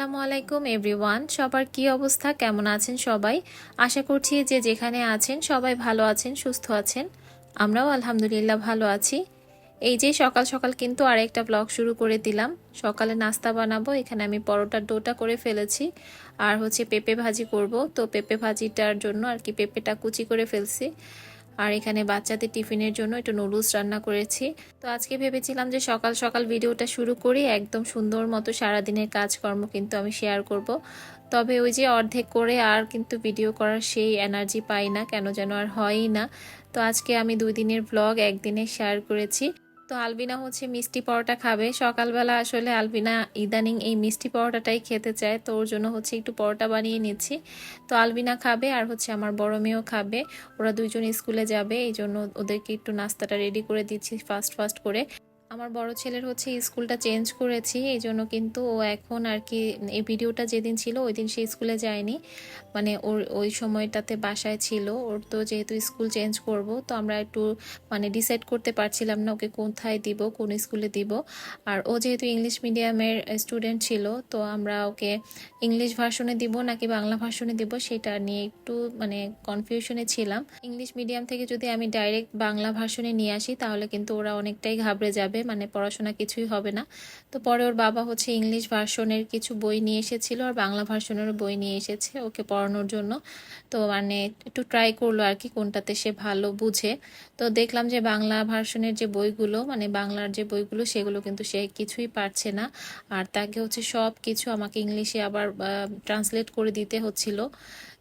আসসালামু আলাইকুম, এভরিওয়ান। সবার কি অবস্থা? কেমন আছেন সবাই? আশা করছি যে যেখানে আছেন সবাই ভালো আছেন, সুস্থ আছেন। আমরাও আলহামদুলিল্লাহ ভালো আছি। এই যে সকাল সকাল কিন্তু আরেকটা ব্লগ শুরু করে দিলাম। সকালে নাস্তা বানাবো, এখানে আমি পরোটার ডোটা করে ফেলেছি। আর হচ্ছে পেঁপে ভাজি করব। তো পেঁপে ভাজিটার জন্য আর কি পেঁপেটা কুচি করে ফেলছি। আর এখানে বাচ্চাদের টিফিনের জন্য একটু নুডলস রান্না করেছি। তো আজকে ভেবেছিলাম যে সকাল সকাল ভিডিওটা শুরু করি, একদম সুন্দর মতো সারাদিনের কাজকর্ম কিন্তু আমি শেয়ার করব। তবে ওই যে অর্ধেক করে আর কিন্তু ভিডিও করার সেই এনার্জি পাই না, কেন যেন আর হয়ই না। তো আজকে আমি দুই দিনের ব্লগ একদিনে শেয়ার করেছি। তো আলবিনা হচ্ছে মিষ্টি পরোটা খাবে। সকালবেলা আসলে আলবিনা ইদানিং এই মিষ্টি পরোটাটাই খেতে চায়, তো ওর জন্য হচ্ছে একটু পরোটা বানিয়ে নিচ্ছি। তো আলবিনা খাবে আর হচ্ছে আমার বড় মেয়েও খাবে। ওরা দুইজন স্কুলে যাবে এই জন্য ওদেরকে একটু নাস্তাটা রেডি করে দিচ্ছি ফাস্ট ফাস্ট করে। আমার বড় ছেলের হচ্ছে স্কুলটা চেঞ্জ করেছি, এই জন্য কিন্তু ও এখন আর কি, এই ভিডিওটা যেদিন ছিল ওই দিন সে স্কুলে যায়নি। মানে ওর, ওই সময়টাতে বাসায় ছিল, ওর তো যেহেতু স্কুল চেঞ্জ করব, তো আমরা একটু মানে ডিসাইড করতে পারছিলাম না ওকে কোথায় দিব, কোন স্কুলে দিব। আর ও যেহেতু ইংলিশ মিডিয়ামের স্টুডেন্ট ছিল, তো আমরা ওকে ইংলিশ ভার্সনে দিব নাকি বাংলা ভার্সনে দিব সেটা নিয়ে একটু মানে কনফিউশনে ছিলাম। ইংলিশ মিডিয়াম থেকে যদি আমি ডাইরেক্ট বাংলা ভার্সনে নিয়ে আসি, তাহলে কিন্তু ওরা অনেকটাই ঘাবড়ে যাবে। মানে পড়াশোনা কিছুই হবে না। তো পরে ওর বাবা হচ্ছে ইংলিশ ভার্সনের কিছু বই নিয়ে এসেছিল আর বাংলা ভার্সনেরও বই নিয়ে এসেছে ওকে পড়ানোর জন্য। তো মানে একটু ট্রাই করল আর কি কোনটাতে সে ভালো বুঝে। তো দেখলাম যে বাংলা ভার্সনের যে বইগুলো মানে বাংলার যে বইগুলো, সেগুলো কিন্তু সে কিছুই পারছে না। আর তাকে হচ্ছে সব কিছু আমাকে ইংলিশে আবার ট্রান্সলেট করে দিতে হচ্ছিল।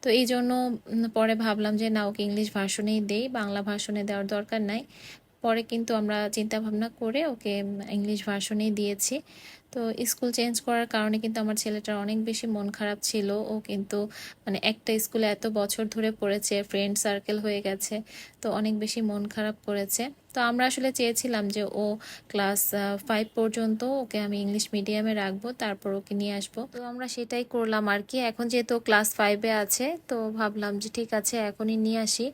তো এই জন্য পরে ভাবলাম যে না, ওকে ইংলিশ ভার্সনেই দেই, বাংলা ভার্সনে দেওয়ার দরকার নাই। পরে কিন্তু আমরা চিন্তা ভাবনা করে ওকে ইংলিশ ভার্সনেই দিয়েছি। তো স্কুল চেঞ্জ করার কারণে কিন্তু আমার ছেলেটার অনেক বেশি মন খারাপ ছিল। ও কিন্তু মানে একটা স্কুলে এত বছর ধরে পড়েছে ফ্রেন্ড সার্কেল হয়ে গেছে, তো অনেক বেশি মন খারাপ করেছে। তো আমরা আসলে চেয়েছিলাম যে ও ক্লাস ফাইভ পর্যন্ত ওকে আমি ইংলিশ মিডিয়ামে রাখব, তারপর ওকে নিয়ে আসব। তো আমরা সেটাই করলাম আর কি। এখন যেহেতু ক্লাস ফাইভে আছে, তো ভাবলাম যে ঠিক আছে, এখনই নিয়ে আসি।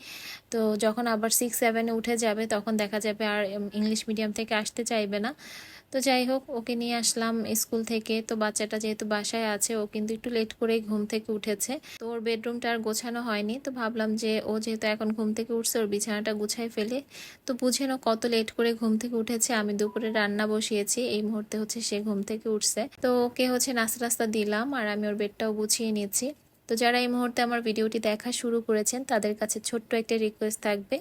তো যখন আবার সিক্স সেভেনে উঠে যাবে, তখন দেখা যাবে আর ইংলিশ মিডিয়াম থেকে আসতে চাইবে না। তো যাই হোক, ওকে নিয়ে আসলাম স্কুল থেকে। তো বাচ্চাটা যেহেতু বাসায় আছে, ও কিন্তু একটু লেট করেই ঘুম থেকে উঠেছে। তো ওর বেডরুমটা আর গোছানো হয়নি। তো ভাবলাম যে ও যেহেতু এখন ঘুম থেকে উঠছে, ওর বিছানাটা গুছাই ফেলে। তো বুঝে না কত লেট করে ঘুম থেকে উঠেছে। আমি দুপুরে রান্না বসিয়েছি, এই মুহূর্তে হচ্ছে সে ঘুম থেকে উঠছে। তো ওকে হচ্ছে নাস্তা টাস্তা দিলাম আর আমি ওর বেডটাও গুছিয়ে নিচ্ছি তো যারা এই মুহূর্তে আমার ভিডিওটি দেখা শুরু করেছেন, তাদের কাছে ছোট্ট একটা রিকোয়েস্ট থাকবে।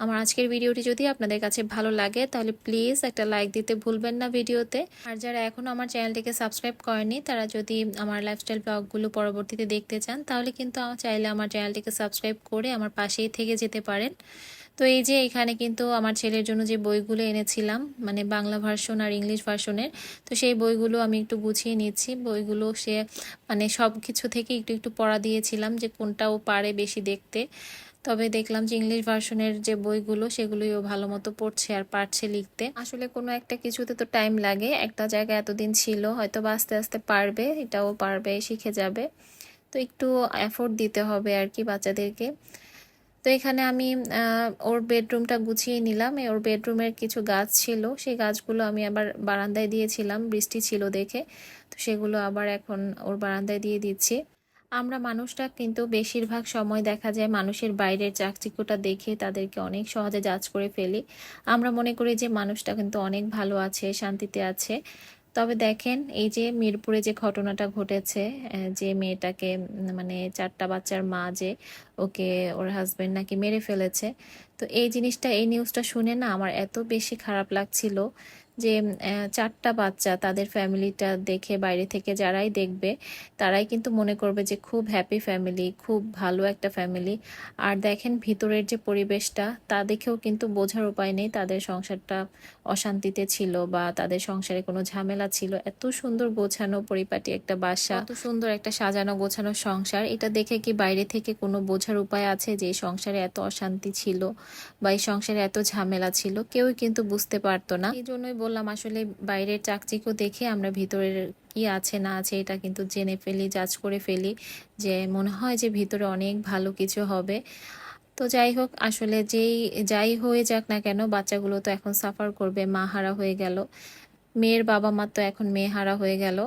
আমার আজকের ভিডিওটি যদি আপনাদের কাছে ভালো লাগে, তাহলে প্লিজ একটা লাইক দিতে ভুলবেন না ভিডিওতে। আর যারা এখনও আমার চ্যানেলটিকে সাবস্ক্রাইব করেনি তারা যদি আমার লাইফস্টাইল ব্লগগুলো পরবর্তীতে দেখতে চান, তাহলে কিন্তু চাইলে আমার চ্যানেলটিকে সাবস্ক্রাইব করে আমার পাশেই থেকে যেতে পারেন। তো এই যে এখানে কিন্তু আমার ছেলের জন্য যে বইগুলো এনেছিলাম মানে বাংলা ভার্সন আর ইংলিশ ভার্সনের তো সেই বইগুলো আমি একটু গুছিয়ে নিচ্ছি। বইগুলো সে মানে সব কিছু থেকে একটু একটু পড়া দিয়েছিলাম যে কোনটা ও পারে বেশি দেখতে। তবে দেখলাম যে ইংলিশ ভার্সনের যে বইগুলো সেগুলোইও ভালো মতো পড়ছে আর পারছে লিখতে। আসলে কোনো একটা কিছুতে তো টাইম লাগে, একটা জায়গায় এতদিন ছিল, হয়তো বা আস্তে আস্তে পারবে, এটাও পারবে, শিখে যাবে। তো একটু এফোর্ট দিতে হবে আর কি বাচ্চাদেরকে। তো এখানে আমি ওর বেডরুমটা গুছিয়ে নিলাম। ওর বেডরুমের কিছু গাছ ছিল, সেই গাছগুলো আমি আবার বারান্দায় দিয়েছিলাম, বৃষ্টি ছিল দেখে। তো সেগুলো আবার এখন ওর বারান্দায় দিয়ে দিচ্ছি। আমরা মানুষটা কিন্তু বেশিরভাগ সময় দেখা যায় মানুষের বাইরের চাকচিক্যটা দেখে তাদেরকে অনেক সহজে জাজ করে ফেলি। আমরা মনে করি যে মানুষটা কিন্তু অনেক ভালো আছে, শান্তিতে আছে। তবে দেখেন, এই যে মিরপুরে যে ঘটনাটা ঘটেছে যে মেয়েটাকে মানে চারটা বাচ্চার মা যে ওকে ওর হাজবেন্ড নাকি মেরে ফেলেছে, তো এই জিনিসটা, এই নিউজটা শুনে না আমার এত বেশি খারাপ লাগছিল যে চারটা বাচ্চা তাদের ফ্যামিলিটা দেখে বাইরে থেকে যারাই দেখবে, তারাই কিন্তু মনে করবে যে খুব হ্যাপি ফ্যামিলি, খুব ভালো একটা ফ্যামিলি। আর দেখেন ভিতরের যে পরিবেশটা, তা দেখেও কিন্তু বোঝার উপায় নেই তাদের সংসারটা অশান্তিতে ছিল বা তাদের সংসারে কোনো ঝামেলা ছিল। এত সুন্দর গোছানো পরিপাটি একটা বাসা। এত সুন্দর একটা সাজানো গোছানো সংসার। এটা দেখে কি বাইরে থেকে কোনো বোঝার উপায় আছে যে এই সংসারে এত অশান্তি ছিল বা এই সংসারে এত ঝামেলা ছিল? কেউই কিন্তু বুঝতে পারতো না। এই জন্যই বললাম, আসলে বাইরের চাকচিকও দেখে আমরা ভিতরের কি আছে না আছে এটা কিন্তু জেনে ফেলি জাজ করে ফেলি যে মনে হয় যে ভিতরে অনেক ভালো কিছু হবে। তো যাই হোক, আসলে যেই, যাই হয়ে যাক না কেন, বাচ্চাগুলো তো এখন সাফার করবে, মা হারা হয়ে গেল। মেয়ের বাবা মা তো এখন মেয়ে হারা হয়ে গেল।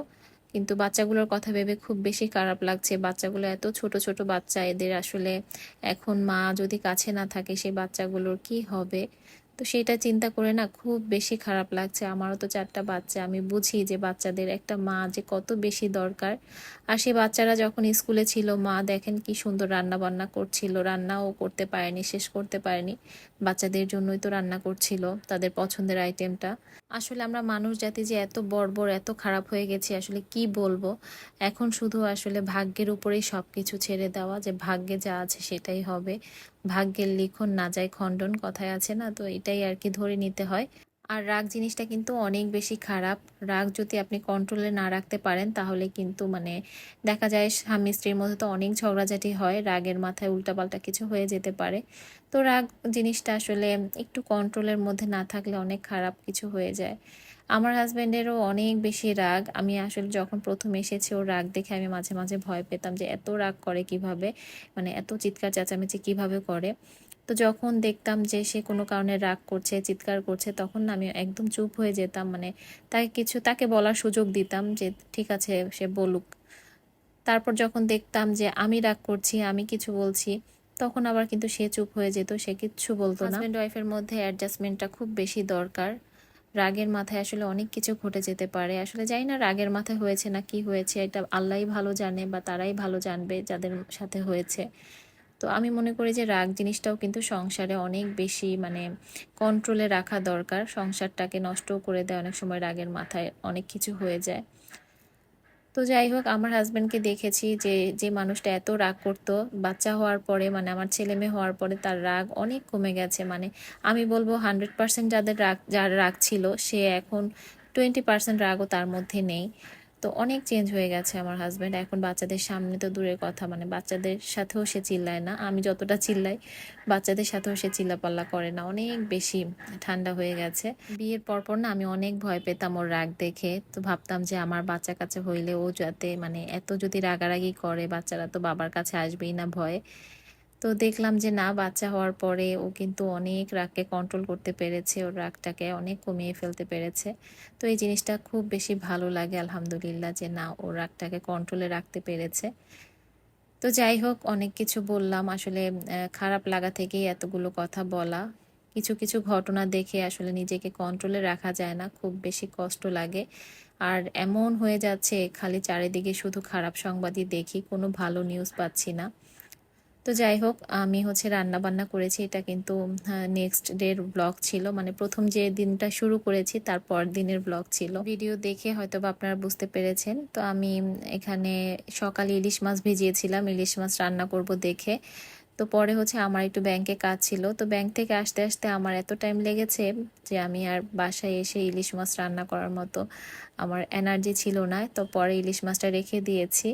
কিন্তু বাচ্চাগুলোর কথা ভেবে খুব বেশি খারাপ লাগছে। বাচ্চাগুলো এত ছোট ছোট বাচ্চা, এদের আসলে এখন মা যদি কাছে না থাকে সেই বাচ্চাগুলোর কি হবে? তো সেটা চিন্তা করে না খুব বেশি খারাপ লাগছে। আমারও তো চারটা বাচ্চা, আমি বুঝি যে বাচ্চাদের একটা মা যে কত বেশি দরকার। আর সেই বাচ্চারা যখন স্কুলে ছিল, মা দেখেন কি সুন্দর রান্না বান্না করছিল, রান্নাও করতে পারেনি, শেষ করতে পারেনি। বাচ্চাদের জন্যই তো রান্না করছিল, তাদের পছন্দের আইটেমটা আসলে আমরা মানুষ জাতি যে এত বর্বর, এত খারাপ হয়ে গেছি, আসলে কি বলব? এখন শুধু আসলে ভাগ্যের উপরেই সব কিছু ছেড়ে দেওয়া, যে ভাগ্যে যা আছে সেটাই হবে। ভাগ্যের লিখন না যায় খণ্ডন কথায় আছে না, তো এটাই আর কি ধরে নিতে হয়। আর রাগ জিনিসটা কিন্তু অনেক বেশি খারাপ। রাগ যদি আপনি কন্ট্রোলে না রাখতে পারেন, তাহলে কিন্তু মানে দেখা যায় স্বামী স্ত্রীর মধ্যে তো অনেক ঝগড়াঝাটি হয়, রাগের মাথায় উল্টাপাল্টা কিছু হয়ে যেতে পারে। তো রাগ জিনিসটা আসলে একটু কন্ট্রোলের মধ্যে না থাকলে অনেক খারাপ কিছু হয়ে যায়। আমার হাজব্যান্ডেরও অনেক বেশি রাগ। আমি আসলে যখন প্রথম এসেছি ওর রাগ দেখে আমি মাঝে মাঝে ভয় পেতাম যে এত রাগ করে কীভাবে? মানে এত চিৎকার চেঁচামেচি কীভাবে করে? তো যখন দেখতাম যে সে কোনো কারণে রাগ করছে, চিৎকার করছে, তখন আমি একদম চুপ হয়ে যেতাম। মানে তাকে কিছু, তাকে বলার সুযোগ দিতাম যে ঠিক আছে, সে বলুক। তারপর যখন দেখতাম যে আমি রাগ করছি, আমি কিছু বলছি, তখন আবার কিন্তু সে চুপ হয়ে যেত, সে কিচ্ছু বলতো না। হাজব্যান্ড ওয়াইফের মধ্যে অ্যাডজাস্টমেন্টটা খুব বেশি দরকার। রাগের মাথায় আসলে অনেক কিছু ঘটে যেতে পারে। আসলে জানি না রাগের মাথায় হয়েছে না কি হয়েছে, এটা আল্লাহই ভালো জানে বা তারাই ভালো জানবে যাদের সাথে হয়েছে। তো আমি মনে করি যে রাগ জিনিসটাও কিন্তু সংসারে অনেক বেশি মানে কন্ট্রোলে রাখা দরকার। সংসারটাকে নষ্টও করে দেয় অনেক সময় রাগের মাথায় অনেক কিছু হয়ে যায়। তো যাই হোক, আমার হাজব্যান্ডকে দেখেছি যে যে মানুষটা এত রাগ করতো, বাচ্চা হওয়ার পরে মানে আমার ছেলে মেয়ে হওয়ার পরে তার রাগ অনেক কমে গেছে। মানে আমি বলব হান্ড্রেড পার্সেন্ট যাদের রাগ, যার রাগ ছিল, সে এখন টোয়েন্টি পার্সেন্ট রাগও তার মধ্যে নেই। তো অনেক চেঞ্জ হয়ে গেছে আমার হাজব্যান্ড এখন বাচ্চাদের সামনে তো দূরের কথা মানে বাচ্চাদের সাথেও সে চিল্লায় না। আমি যতটা চিল্লাই, বাচ্চাদের সাথেও সে চিল্লাপাল্লা করে না। অনেক বেশি ঠান্ডা হয়ে গেছে। বিয়ের পরপর না আমি অনেক ভয় পেতাম ওর রাগ দেখে। তো ভাবতাম যে আমার বাচ্চা কাছে হইলে ও যাতে মানে এত যদি রাগারাগি করে, বাচ্চারা তো বাবার কাছে আসবেই না ভয়ে। তো দেখলাম যে না, বাচ্চা হওয়ার পরে ও কিন্তু অনেক রাগকে কন্ট্রোল করতে পেরেছে, ওর রাগটাকে অনেক কমিয়ে ফেলতে পেরেছে। তো এই জিনিসটা খুব বেশি ভালো লাগে, আলহামদুলিল্লাহ, যে না, ওর রাগটাকে কন্ট্রোলে রাখতে পেরেছে। তো যাই হোক, অনেক কিছু বললাম। আসলে খারাপ লাগা থেকেই এতগুলো কথা বলা। কিছু কিছু ঘটনা দেখে আসলে নিজেকে কন্ট্রোলে রাখা যায় না, খুব বেশি কষ্ট লাগে। আর এমন হয়ে যাচ্ছে, খালি চারিদিকে শুধু খারাপ সংবাদই দেখি, কোনো ভালো নিউজ পাচ্ছি না। তো যাই হোক, আমি হচ্ছে রান্না বান্না করেছি। এটা কিন্তু নেক্সট ডের ব্লগ ছিল। মানে প্রথম যে দিনটা শুরু করেছি তারপর দিনের ব্লগ ছিল। ভিডিও দেখে হয়তো বা আপনারা বুঝতে পেরেছেন। তো আমি এখানে সকালে ইলিশ মাছ ভিজিয়েছিলাম। ইলিশ মাছ রান্না করব দেখে। তো পরে হচ্ছে আমার একটু ব্যাংকে কাজ ছিল। তো ব্যাংক থেকে আসতে আসতে আমার এত টাইম লেগেছে যে আমি আর বাসায় এসে ইলিশ মাছ রান্না করার মতো আমার এনার্জি ছিল না। তো পরে ইলিশ মাছটা রেখে দিয়েছি।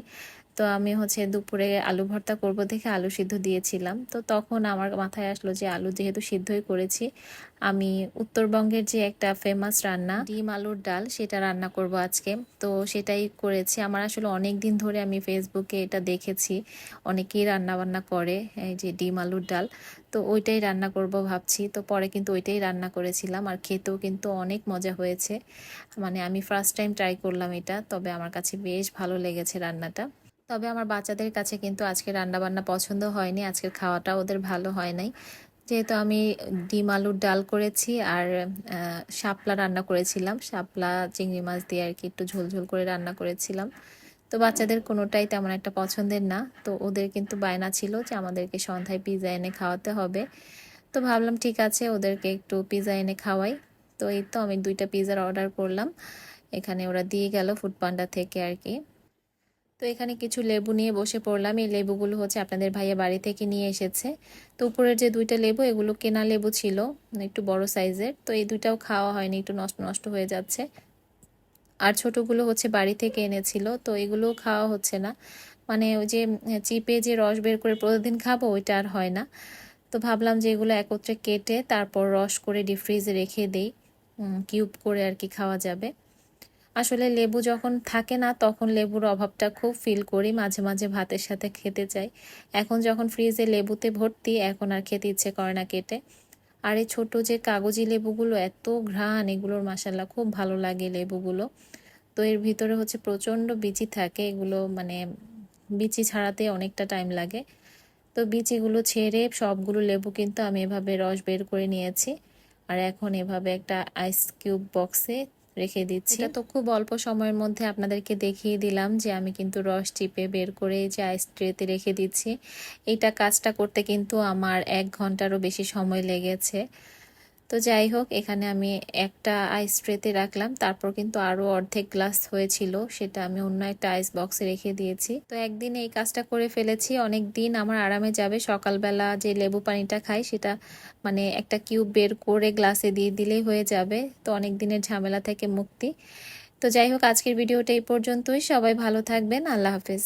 তো আমি হচ্ছে দুপুরে আলু ভর্তা করব দেখে আলু সিদ্ধ দিয়েছিলাম। তো তখন আমার মাথায় আসলো যে আলু যেহেতু সিদ্ধই করেছি, আমি উত্তরবঙ্গের যে একটা ফেমাস রান্না, ডিম আলুর ডাল, সেটা রান্না করব আজকে। তো সেটাই করেছি। আমার আসলে অনেক দিন ধরে আমি ফেসবুকে এটা দেখেছি। অনেকেই রান্না বান্না করে, এই যে ডিম আলুর ডাল। তো ওইটাই রান্না করব ভাবছি। তো পরে কিন্তু ওইটাই রান্না করেছিলাম আর খেতেও কিন্তু অনেক মজা হয়েছে। মানে আমি ফার্স্ট টাইম ট্রাই করলাম এটা, তবে আমার কাছে বেশ ভালো লেগেছে রান্নাটা। তবে আমার বাচ্চাদের কাছে কিন্তু আজকে রান্নাবান্না পছন্দ হয়নি, আজকের খাওয়াটা ওদের ভালো হয় নাই। যেহেতু আমি ডিম, আলুর ডাল করেছি আর শাপলা রান্না করেছিলাম। শাপলা, চিংড়ি মাছ দিয়ে আর কি একটু ঝোলঝোল করে রান্না করেছিলাম। তো বাচ্চাদের কোনোটাই তেমন একটা পছন্দের না। তো ওদের কিন্তু বায়না ছিল যে আমাদেরকে সন্ধ্যায় পিজা এনে খাওয়াতে হবে। তো ভাবলাম ঠিক আছে, ওদেরকে একটু পিৎজা এনে খাওয়াই। তো এই তো আমি দুইটা পিৎজার অর্ডার করলাম। এখানে ওরা দিয়ে গেল ফুড পান্ডা থেকে আর কি। তো এখানে কিছু লেবু নিয়ে বসে পড়লাম। এই লেবুগুলো হচ্ছে আপনাদের ভাইয়া বাড়ি থেকে নিয়ে এসেছে। তো উপরের যে দুইটা লেবু, এগুলো কেনা লেবু ছিল, একটু বড় সাইজের। তো এই দুইটাও খাওয়া হয়নি, একটু নষ্ট নষ্ট হয়ে যাচ্ছে। আর ছোটোগুলো হচ্ছে বাড়ি থেকে এনেছিল, তো এগুলোও খাওয়া হচ্ছে না। মানে ওই যে চিপে যে রস বের করে প্রতিদিন খাব, ওইটা আর হয় না। তো ভাবলাম যে এগুলো একত্রে কেটে তারপর রস করে ডিপ ফ্রিজে রেখে দেই। কিউব করে আর কি খাওয়া যাবে। আসলে লেবু যখন থাকে না, তখন লেবুর অভাবটা খুব ফিল করি। মাঝে মাঝে ভাতের সাথে খেতে চাই। এখন যখন ফ্রিজে লেবুতে ভর্তি, এখন আর খেতে ইচ্ছে করে না কেটে। আর এই ছোটো যে কাগজি লেবুগুলো, এত ঘ্রাণ, এগুলোর মাসাল্লা খুব ভালো লাগে লেবুগুলো। তো এর ভিতরে হচ্ছে প্রচণ্ড বিচি থাকে। এগুলো মানে বিচি ছাড়াতে অনেকটা টাইম লাগে। তো বিচিগুলো ছেড়ে সবগুলো লেবু কিন্তু আমি এভাবে রস বের করে নিয়েছি। আর এখন এভাবে একটা আইস কিউব বক্সে রেখে দিচ্ছি। এটা তো খুব অল্প সময়ের মধ্যে আপনাদেরকে দেখিয়ে দিলাম যে আমি কিন্তু রস টিপে বের করে যে আইস ট্রেতে রেখে দিচ্ছি। এটা কাজটা করতে কিন্তু আমার এক ঘন্টারও বেশি সময় লেগেছে। তো যাই হোক, এখানে আমি একটা আইস ট্রেতে রাখলাম। তারপর কিন্তু আরও অর্ধেক গ্লাস হয়েছিল, সেটা আমি অন্য একটা আইস বক্সে রেখে দিয়েছি। তো একদিন এই কাজটা করে ফেলেছি। অনেক দিন আমার আরামে যাবে। সকালবেলা যে লেবু পানিটা খাই, সেটা মানে একটা কিউব বের করে গ্লাসে দিয়ে দিলেই হয়ে যাবে। তো অনেক দিনের ঝামেলা থেকে মুক্তি। তো যাই হোক, আজকের ভিডিওটা এই পর্যন্তই। সবাই ভালো থাকবেন। আল্লাহ হাফেজ।